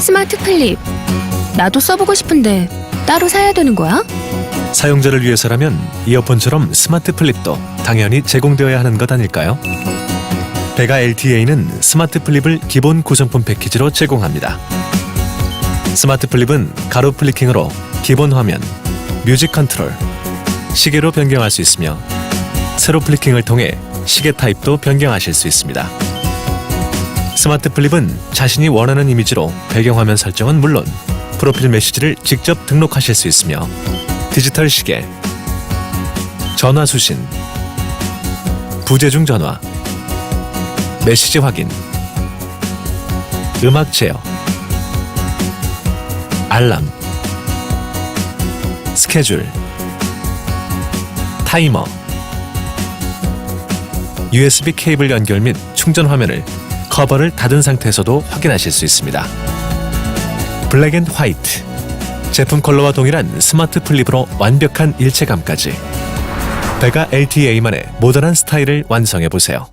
스마트 플립. 나도 써보고 싶은데 따로 사야 되는 거야? 사용자를 위해서라면 이어폰처럼 스마트 플립도 당연히 제공되어야 하는 것 아닐까요? 베가 LTA는 스마트 플립을 기본 구성품 패키지로 제공합니다. 스마트 플립은 가로 플리킹으로 기본 화면, 뮤직 컨트롤, 시계로 변경할 수 있으며 세로 플리킹을 통해 시계 타입도 변경하실 수 있습니다. 스마트 플립은 자신이 원하는 이미지로 배경화면 설정은 물론 프로필 메시지를 직접 등록하실 수 있으며 디지털 시계, 전화 수신, 부재중 전화, 메시지 확인, 음악 제어, 알람, 스케줄, 타이머, USB 케이블 연결 및 충전 화면을 커버를 닫은 상태에서도 확인하실 수 있습니다. 블랙 앤 화이트 제품 컬러와 동일한 스마트 플립으로 완벽한 일체감까지 베가 LTA만의 모던한 스타일을 완성해 보세요.